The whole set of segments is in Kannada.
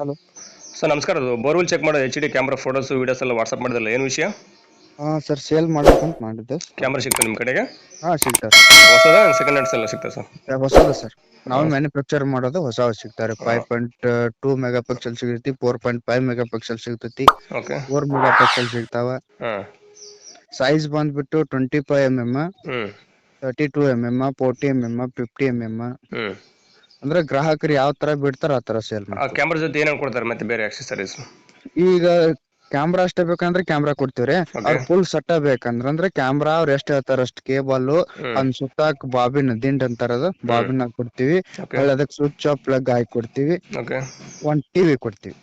ಹಲೋ. ಸರ್ ನಮಸ್ಕಾರ. ಅದು ಬೋರ್ವೆಲ್ ಚೆಕ್ ಮಾಡೋದು H D camera photos videos ಎಲ್ಲ ವಾಟ್ಸಪ್ ಮಾಡಿದಲ್ಲ ಏನು ವಿಷಯ? ಹಾಂ ಸರ್ ಸೇಲ್ ಮಾಡ್ಬೇಕಂತ ಮಾಡಿದ್ದೆ. ಕ್ಯಾಮ್ರಾ ಸಿಗ್ತದೆ ನಿಮ್ಮ ಕಡೆಗೆ? ಹಾಂ ಸಿಗ್ತಾರೆ ಹೊಸದ ಸೆಕೆಂಡ್ ಹ್ಯಾಂಡ್ಸ್ ಎಲ್ಲ ಸಿಗ್ತದೆ ಸರ್? ಏ, ಹೊಸದು ಸರ್. ನಾವು ಮ್ಯಾನುಫ್ಯಾಕ್ಚರ್ ಮಾಡೋದು ಹೊಸ ಸಿಗ್ತಾರೆ. Five point two megapixel ಸಿಗುತ್ತೆ four point five megapixel ಸಿಗ್ತೈತಿ. ಓಕೆ ಫೋರ್ ಮೆಗಾ ಪಿಕ್ಸೆಲ್ ಸಿಗ್ತಾವ. ಹಾಂ. ಸೈಜ್ ಬಂದ್ಬಿಟ್ಟು ಟ್ವೆಂಟಿ ಫೈವ್ ಎಂ ಎಂ ಹ್ಞೂ thirty two M M forty M M fifty M M ಹ್ಞೂ ಅಂದ್ರೆ ಗ್ರಾಹಕರು ಯಾವ ತರ ಬಿಡ್ತಾರ ಆ ತರ ಸೇಲ್ ಆ ಕ್ಯಾಮ್ರಾ ಜೊತೆ ಏನೇನು ಕೊಡ್ತಾರೆ ಮತ್ತೆ ಬೇರೆ ಆಕ್ಸೆಸರೀಸ್ ಈಗ ಕ್ಯಾಮ್ರಾ ಅಷ್ಟೇ ಬೇಕಂದ್ರೆ ಕ್ಯಾಮ್ರಾ ಕೊಡ್ತೀವ್ರಿ. ಅವ್ರ ಫುಲ್ ಸೆಟ್ ಬೇಕಂದ್ರ ಅಂದ್ರೆ ಕ್ಯಾಮ್ರಾ ಅವ್ರ ಎಷ್ಟ್ ಹೇಳ್ತಾರ ಅಷ್ಟ್ ಕೇಬಲ್ ಅದ್ ಸುತ್ತಾಕ್ ಬಾಬಿನ್ ದಿಂಡ್ ಅಂತಾರ ಬಾಬಿನ್ ಹಾಕಿ ಕೊಡ್ತೀವಿ. ಓಕೆ ಸ್ವಿಚ್ ಅದಕ್ಕೆ ಸ್ವಿಚ್ ಪ್ಲಗ್ ಹಾಕಿ ಕೊಡ್ತೀವಿ. ಓಕೆ ಒಂದ್ ಟಿವಿ ಕೊಡ್ತೀವಿ.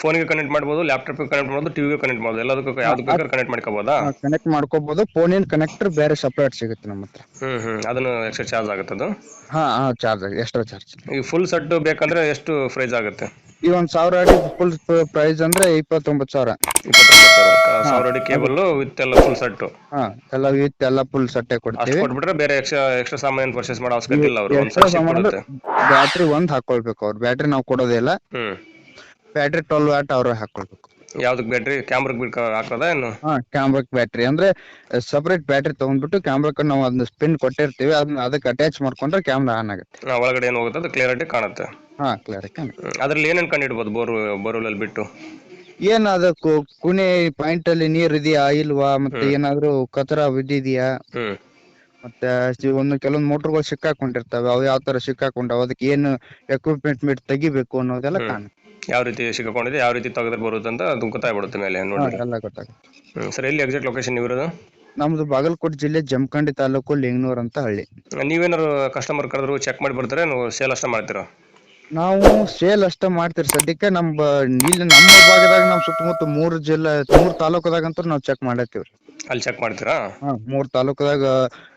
ಫೋನಿಗೆ ಕನೆಕ್ಟ್ ಮಾಡ್ಬೋದು ಲ್ಯಾಪ್ಟಾಪ್ಗೆ ಕನೆಕ್ಟ್ ಮಾಡ್ಬೋದು ಟಿವಿಗೆ ಕನೆಕ್ಟ್ ಮಾಡ್ಬೋದು. ಎಲ್ಲದಕ್ಕೂ ಯಾವ್ದು ಬೇಕಾದ್ರೆ ಕನೆಕ್ಟ್ ಮಾಡ್ಕೋಬೋದಾ? ಕನೆಕ್ಟ್ ಮಾಡ್ಕೋಬಹುದು ಫೋನಿನ ಕನೆಕ್ಟರ್ ಬೇರೆ ಸಪರೇಟ್ ಸಿಗುತ್ತೆ ನಮ್ಮ ಹತ್ರ. ಹ್ಮ್ ಅದನ್ನು ಎಕ್ಸ್ಟ್ರಾ ಚಾರ್ಜ್ ಆಗುತ್ತೆ ಅದು ಹಾ ಹಾ ಚಾರ್ಜ್ ಎಕ್ಸ್ಟ್ರಾ ಚಾರ್ಜ್ ಈ ಫುಲ್ ಸೆಟ್ ಬೇಕಂದ್ರೆ ಎಷ್ಟು ಪ್ರೈಸ್ ಆಗುತ್ತೆ? ಈ ಒಂದ್ ಸಾವಿರ ಅಡಿ ಫುಲ್ ಪ್ರೈಸ್ ಅಂದ್ರೆ ಇಪ್ಪತ್ತೊಂಬತ್ತು ಸಾವಿರ. ಇಪ್ಪತ್ತೊಂಬತ್ತು ಸಾವಿರ. ಸಾವಿರ ಅಡಿ ಕೇಬಲ್ ವಿತ್ ಎಲ್ಲ ಫುಲ್ ಸೆಟ್ ಹಾ ಎಲ್ಲ ವಿತ್ ಎಲ್ಲ ಫುಲ್ ಸಟ್ಟೆ ಅಷ್ಟು ಕೊಡ್ತೀವಿ. ಕೊಟ್ಬಿಟ್ರೆ ಬೇರೆ ಎಕ್ಸ್ಟ್ರಾ ಎಕ್ಸ್ಟ್ರಾ ಸಾಮಾನು ಪರ್ಚೇಸ್ ಮಾಡೋ ಅವಶ್ಯಕತೆ ಇಲ್ಲ ಅವರು. ಒಂದು ಎಕ್ಸ್ಟ್ರಾ ಸೆಟ್ ಸಾಮಾನು ಕೊಡುತ್ತೆ ಬ್ಯಾಟ್ರಿ ಒಂದ್ ಹಾಕೊಳ್ಬೇಕು ಅವ್ರು. ಬ್ಯಾಟ್ರಿ ನಾವು ಕೊಡೋದೇ ಇಲ್ಲ. ಹ್ಮ್. ಬ್ಯಾಟ್ರಿ ಟ್ವೆಲ್ ವ್ಯಾಟ್ ಅವ್ರೆ ಹಾಕೊಳ್ಬೇಕು. ಯಾವ್ದಕ್ ಬ್ಯಾಟ್ರಿ ಕ್ಯಾಮ್ರಾಗ್ ಬಿಡ್ ಹಾಕೋದಾ ಏನು? ಹಾ ಕ್ಯಾಮ್ರಾಕ್ ಬ್ಯಾಟ್ರಿ ಅಂದ್ರೆ ಸಪರೇಟ್ ಬ್ಯಾಟ್ರಿ ತಗೊಂಡ್ಬಿಟ್ಟು ಕ್ಯಾಮ್ರಾಕ್ ನಾವು ಅದನ್ನ ಸ್ಪಿನ್ ಕೊಟ್ಟಿರ್ತೀವಿ. ಅದನ್ನ ಅದಕ್ಕೆ ಅಟ್ಯಾಚ್ ಮಾಡ್ಕೊಂಡ್ರೆ ಕ್ಯಾಮ್ರಾ ಆನ್ ಆಗುತ್ತೆ. ಆ, ಒಳಗಡೆ ಏನು ಹೋಗುತ್ತೆ? ಅದು ಕ್ಲಿಯರಿಟಿ ಕಾಣುತ್ತೆ. ಹಾ ಕ್ಲಿಯರ್ ಹ್ಮ್. ಅದ್ರಲ್ಲಿ ಏನೇನು ಕಂಡಿಡ್ಬೋದು ಬೋರ್ ಬೋರ್ವೆಲ್ ಬಿಟ್ಟು? ಏನ್ ಅದ ಕು- ಕುಣಿ ಪಾಯಿಂಟ್ ಅಲ್ಲಿ ನೀರ್ ಇದೆಯಾ ಇಲ್ವಾ? ಮತ್ತೆ ಏನಾದ್ರು ಕತರ ಬಿದ್ದಿದ್ಯಾ? ಹ್ಮ್. ಮತ್ತೆ ಸಿ- ಒಂದು ಕೆಲವೊಂದು ಮೋಟರ್ಗಳು ಸಿಕ್ಕಾಕೊಂಡಿರ್ತವೆ. ಅವು ಯಾವ ತರ ಸಿಕ್ಕಾಕೊಂಡಾವ? ಅದಕ್ಕೆ ಏನು ಎಕ್ವಿಪ್ಮೆಂಟ್ ತೆಗಿಬೇಕು ಅನ್ನೋದೆಲ್ಲ. ಕಾಣುತ್ತೆ. ಯಾವ ರೀತಿ ಸಿಕ್ಕೊಂಡಿದೆ ಯಾವ ರೀತಿ ತೆಗೆದ್ರೆ ಬರುತ್ತೆ ಅಂತ ಅದು ಗೊತ್ತಾಗ್ಬಿಡುತ್ತೆ ಮೇಲೆ ಹಾ, ನೋಡಿ ಎಲ್ಲ ಗೊತ್ತಾಗುತ್ತೆ. ಹ್ಮ್ ಸರ್ ಎಲ್ಲಿ ಎಕ್ಸಾಕ್ಟ್ ಲೊಕೇಶನ್ ಇರೋದು ನಮ್ದು ಬಾಗಲಕೋಟೆ ಜಿಲ್ಲೆ ಜಮಖಂಡಿ ತಾಲೂಕು ಲಿಂಗನೂರ್ ಅಂತ ಹಳ್ಳಿ. ನೀವೇನಾರು ಕಸ್ಟಮರ್ ಕರೆದ್ರು ಚೆಕ್ ಮಾಡಿ ಬರ್ತಾರೆ ನೀವು ಸೇಲ್ ಅಷ್ಟೇ ಮಾಡ್ತೀರಾ? ನಾವು ಸೇಲ್ ಅಷ್ಟ ಮಾಡ್ತೀರಿ ಸದ್ಯಕ್ಕೆ ನಮ್ ಬ- ಇಲ್ಲಿ ನಮ್ಮ ಭಾಗದಾಗ ನಮ್ ಸುತ್ತಮುತ್ತ ಮೂರ್ ಜಿಲ್ಲೆ ಮೂರ್ ತಾಲೂಕದಾಗಂತೂ ನಾವು ಚೆಕ್ ಮಾಡತ್ತೀವ್ರಿ. ಅಲ್ಲಿ ಚೆಕ್ ಮಾಡ್ತೀರಾ? ಹಾ ಮೂರ್ ತಾಲೂಕದಾಗ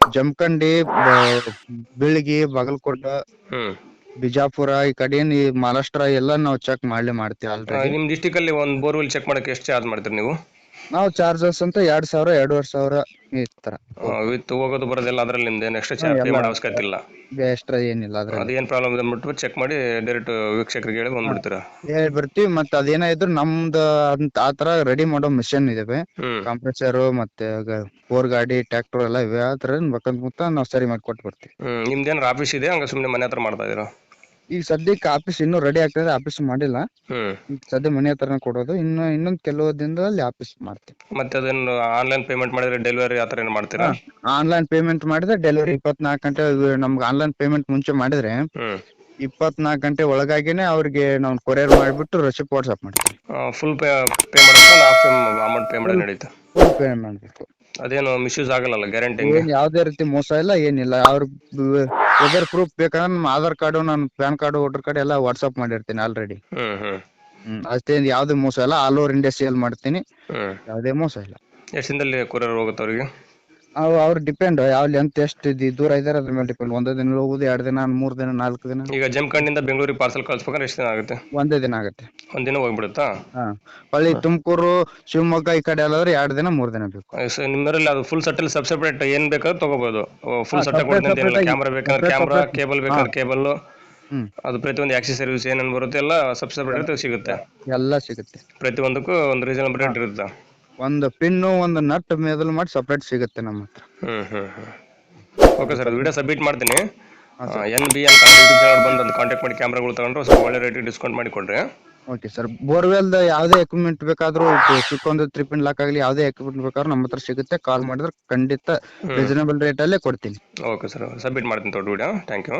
ಜಮಖಂಡಿ ಬ- ಬೀಳಗಿ ಬಾಗಲಕೋಟ ಹ್ಮ್. ಬಿಜಾಪುರ ಈ ಕಡೆ ಏನ್ ಈ ಮಹಾರಾಷ್ಟ್ರ ಎಲ್ಲ ನಾವು ಚೆಕ್ ಮಾಡ್ಲೇ ಮಾಡ್ತೀವಿ ಆ, ಆಲ್ರೆಡಿ ನಿಮ್ ಡಿಸ್ಟಿಕ್ ಅಲ್ಲಿ ಒಂದು ಬೋರ್ವೆಲ್ ಚೆಕ್ ಮಾಡಕ್ಕೆ ಎಷ್ಟು ಚಾರ್ಜ್ ಮಾಡ್ತೀರಿ ನೀವು? ನಾವು ಚಾರ್ಜಸ್ ಅಂತ ಎರಡ್ ಸಾವಿರ ಎರಡೂವರೆ ಸಾವಿರ ಈ ತರ. ವಿತ್ ಹೋಗೋದು ಬರೋದೆಲ್ಲ ಅದ್ರಲ್ಲಿ ನಿಮ್ದು ಏನು ಎಕ್ಸ್ಟ್ರಾ ಚಾರ್ಜ್ ಪೇ ಮಾಡೋ ಅವಶ್ಯಕತೆ ಇಲ್ಲ. ಎಕ್ಸ್ಟ್ರಾ ಏನಿಲ್ಲ ಅದ್ರಲ್ಲಿ. ಅದೇನ್ ಪ್ರಾಬ್ಲಮ್ ಇದೆ ಅಂದ್ಬಿಟ್ಟು ಚೆಕ್ ಮಾಡಿ ಡೈರೆಕ್ಟ್ ವೀಕ್ಷಕರಿಗೆ ಹೇಳಿ ಬಂದ್ಬಿಡ್ತೀರಾ? ಹೇಳಿ ಬರ್ತೀವಿ ಮತ್ತೆ ಅದೇನ ಇದ್ರು ನಮ್ದು ಅಂತ ಆ ತರ ರೆಡಿ ಮಾಡೋ ಮಿಷನ್ ಇದಾವೆ. ಹ್ಮ್. ಕಂಪ್ರೆಸರ್ ಮತ್ತೆ ಫೋರ್ ಗಾಡಿ ಟ್ರ್ಯಾಕ್ಟರ್ ಎಲ್ಲ ಇವೆ ಆ ತರ ಬೇಕಂತ ಮುತ್ತ ನಾವು ಸರಿ ಮಾಡಿ ಕೊಟ್ಟು ಬರ್ತೀವಿ ಹ್ಮ್ ನಿಮ್ದೇನಾರ ಆಫೀಸ್ ಇದೆ ಹಂಗ ಸುಮ್ಮನೆ ಮನೆ ಹತ್ರ ಮಾಡ್ತಾ ಇದೀರಾ ಈಗ ಸದ್ಯಕ್ಕೆ ಆಫೀಸ್ ಇನ್ನೂ ರೆಡಿ ಆಗ್ತದೆ ಆಫೀಸ್ ಮಾಡಿಲ್ಲ. ಹ್ಮ್. ಈಗ ಸದ್ಯ ಮನೆ ಹತ್ರನೇ ಕೊಡೋದು. ಇನ್ನು ಇನ್ನೊಂದು ಕೆಲವು ದಿನದಲ್ಲಿ ಆಫೀಸ್ ಮಾಡ್ತೀನಿ. ಮತ್ತೆ ಅದನ್ನು ಆನ್ಲೈನ್ ಪೇಮೆಂಟ್ ಮಾಡಿದ್ರೆ ಡೆಲಿವರಿ ಆತರ ಥರ ಏನು ಮಾಡ್ತೀರಾ? ಆನ್ಲೈನ್ ಪೇಮೆಂಟ್ ಮಾಡಿದ್ರೆ ಡೆಲಿವರಿ ಇಪ್ಪತ್ನಾಲ್ಕು ಗಂಟೆ ನಮ್ಗೆ ಆನ್ಲೈನ್ ಪೇಮೆಂಟ್ ಮುಂಚೆ ಮಾಡಿದ್ರೆ ಹ್ಮ್. ಇಪ್ಪತ್ನಾಲ್ಕು ಗಂಟೆ ಒಳಗಾಗಿನೇ ಅವ್ರಿಗೆ ನಾವು ಕೊರಿಯರ್ ಮಾಡಿಬಿಟ್ಟು ರೆಸಿಪ್ಟ್ ವಾಟ್ಸಪ್ ಮಾಡ್ತೀವಿ ಫುಲ್ ಪೇ ಪೇ ಮಾಡೋದು ಹಾಫ್ ಅಮೌಂಟ್ ಪೇ ಮಾಡೋದು ನಡೀತಾ. ಫುಲ್ ಪೇ ಮಾಡಬೇಕು. ಅದೇನು ಮಿಸ್ಯೂಸ್ ಆಗಲ್ಲ ಗ್ಯಾರಂಟಿ ಏನ್ ಯಾವ್ದೇ ರೀತಿ ಮೋಸ ಇಲ್ಲ ಏನಿಲ್ಲ. ಅವ್ರ ವೆದರ್ ಪ್ರೂಫ್ ಬೇಕಂದ್ರೆ ನಮ್ಮ ಆಧಾರ್ ಕಾರ್ಡು ನನ್ನ ಪ್ಯಾನ್ ಕಾರ್ಡ್ ವೋಟರ್ ಕಾರ್ಡ್ ಎಲ್ಲ ವಾಟ್ಸ್ಆಪ್ ಮಾಡಿರ್ತೀನಿ ಆಲ್ರೆಡಿ ಹ್ಮ್ ಹ್ಮ್. ಯಾವ್ದೇ ಮೋಸ ಇಲ್ಲ. ಆಲ್ ಓವರ್ ಇಂಡಿಯಾ ಸೇಲ್ ಮಾಡ್ತೀನಿ. ಹ್ಮ್. ಯಾವ್ದೇ ಮೋಸ ಇಲ್ಲ. ಎಷ್ಟು ದಿನದಲ್ಲಿ ಕೊರಿಯರ್ ಹೋಗುತ್ತೆ ಅವ್ರಿಗೆ? ಅವ್ ಅವ್ರ ಡಿಪೆಂಡ್ ಯಾವ ಲೆಂತ್ ಎಷ್ಟು ದೂರ ಇದಾರೆ ಅದ್ರ ಮೇಲೆ ಡಿಪೆಂಡ್ ಒಂದೇ ದಿನ ಹೋಗುದು ಎರಡು ದಿನ ಮೂರ್ ದಿನ ನಾಲ್ಕು ದಿನ. ಈಗ ಜಮಖಂಡಿಂದ ಬೆಂಗಳೂರಿಗೆ ಪಾರ್ಸಲ್ ಕಳ್ಸ್ಬೇಕಂದ್ರೆ ಎಷ್ಟು ದಿನ ಆಗುತ್ತೆ? ಒಂದೇ ದಿನ ಆಗುತ್ತೆ. ಒಂದಿನ ದಿನ ಹೋಗ್ಬಿಡುತ್ತಾ? ಹಾ. ಹೊಳ್ಳಿ ತುಮಕೂರು ಶಿವಮೊಗ್ಗ ಈ ಕಡೆ ಎಲ್ಲಾದ್ರೆ ಎರಡು ದಿನ ಮೂರ್ ದಿನ ಬೇಕು. ಸೊ ನಿಮ್ಮದ್ರಲ್ಲಿ ಅದು ಫುಲ್ ಸೆಟಲ್ ಸಬ್ ಸೆಪರೇಟ್ ಏನ್ ಬೇಕಾದ್ರೂ ತಗೋಬಹುದು ಫುಲ್ ಸೆಟ್ separate ಕೊಡ್ತೀನಿ ಏನಿಲ್ಲ separate ಕ್ಯಾಮ್ರಾ ಬೇಕಾದ್ರೆ ಕ್ಯಾಮ್ರಾ separate. ಕೇಬಲ್ ಬೇಕಾದ್ರೆ ಕೇಬಲ್ ಹ್ಮ್. ಅದು ಪ್ರತಿಯೊಂದು ಆಕ್ಸೆಸರೀಸ್ ಏನೇನು ಬರುತ್ತೆ ಎಲ್ಲ ಸಬ್ ಸೆಪರೇಟ್ ಸಿಗುತ್ತೆ. ಎಲ್ಲ ಸಿಗುತ್ತೆ. ಪ್ರತಿಯೊಂದಕ್ಕೂ ಒಂದು ರೀಸನಬಲ್ ರೇಟ್ ಇರುತ್ತೆ. ಒಂದು ಪಿನ್ ಒಂದು ನಟ್ ಮೇದಲ್ ಮಾಡಿ ಸಪ್ರೇಟ್ ಸಿಗುತ್ತೆ ನಮ್ಮ ಹತ್ರ. Hmm hmm hmm. Okay sir video submit ಮಾಡ್ತೀನಿ. N B N YouTube channel ಬಂದು ಒಂದು ಕಾಂಟ್ಯಾಕ್ಟ್ ಮಾಡಿ ಕ್ಯಾಮ್ರಾಗಳು ತಗೊಂಡ್ರು ಸ್ವಲ್ಪ ಒಳ್ಳೆ ರೇಟ್ ಡಿಸ್ಕೌಂಟ್ ಮಾಡಿ ಕೊಡ್ರಿ. ಓಕೆ ಸರ್ ಬೋರ್ವೆಲ್ ಯಾವುದೇ ಎಕ್ವಿಪ್ಮೆಂಟ್ ಬೇಕಾದ್ರೂ ಚಿಕ್ಕೊಂದು ತ್ರೀ ಪಿನ್ ಲಾಕ್ ಆಗಲಿ ಯಾವುದೇ ಎಕ್ವಿಪ್ಮೆಂಟ್ ಬೇಕಾದ್ರೂ ನಮ್ಮ ಹತ್ರ ಸಿಗುತ್ತೆ. ಕಾಲ್ ಮಾಡಿದ್ರೆ ಖಂಡಿತ ರೀಸನಬಲ್ ರೇಟ್ ಅಲ್ಲೇ ಕೊಡ್ತೀನಿ. ಓಕೆ ಸರ್ ಸಬ್ಮಿಟ್ ಮಾಡ್ತೀನಿ ದೊಡ್ಡ ವಿಡಿಯೋ ಥ್ಯಾಂಕ್ ಯು